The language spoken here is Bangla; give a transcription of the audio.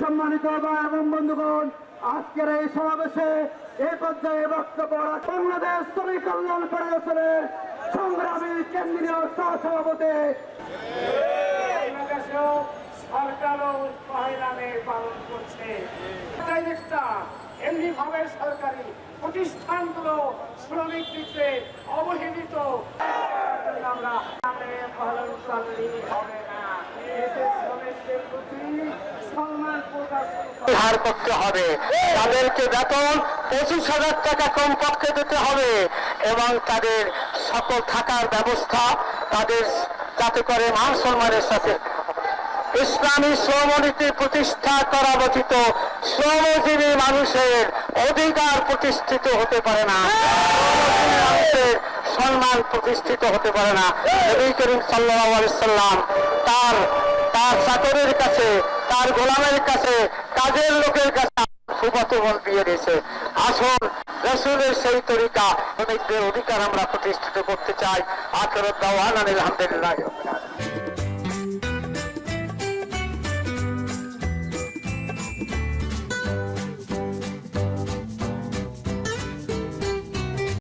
সম্মানিত ভাই এবং বন্ধুগণ, আজকের এই সমাবেশে এই পর্যায়ে বক্তব্য বাংলাদেশ শ্রমিক কল্যাণ ফেডারেশনের সংগ্রামী কেন্দ্রীয় সহসভাপতি। অবহেলিত এতে শ্রমিকদের প্রতি সম্মান প্রদর্শন করা হার করতে হবে। তাদেরকে বেতন পঁচিশ হাজার টাকা কমপক্ষে দিতে হবে এবং তাদের সকল থাকার ব্যবস্থা তাদের যাতে করে মান সম্মানের সাথে ইসলামী শ্রমনীতি প্রতিষ্ঠা করা ব্যতীত শ্রমজীবী মানুষের অধিকার প্রতিষ্ঠিত হতে পারে না। সম্মান প্রতিষ্ঠিত হতে পারে না। নবী করিম সাল্লাহ সাল্লাম তার তার চাকরের কাছে, তার গোলামের কাছে, কাজের লোকের কাছে সুবাতমন দিয়ে দিয়েছে। আসল রসুলের সেই তরিকা শ্রমিকদের অধিকার আমরা প্রতিষ্ঠিত করতে চাই। আখরত দাওয়ান আলহামদুলিল্লাহ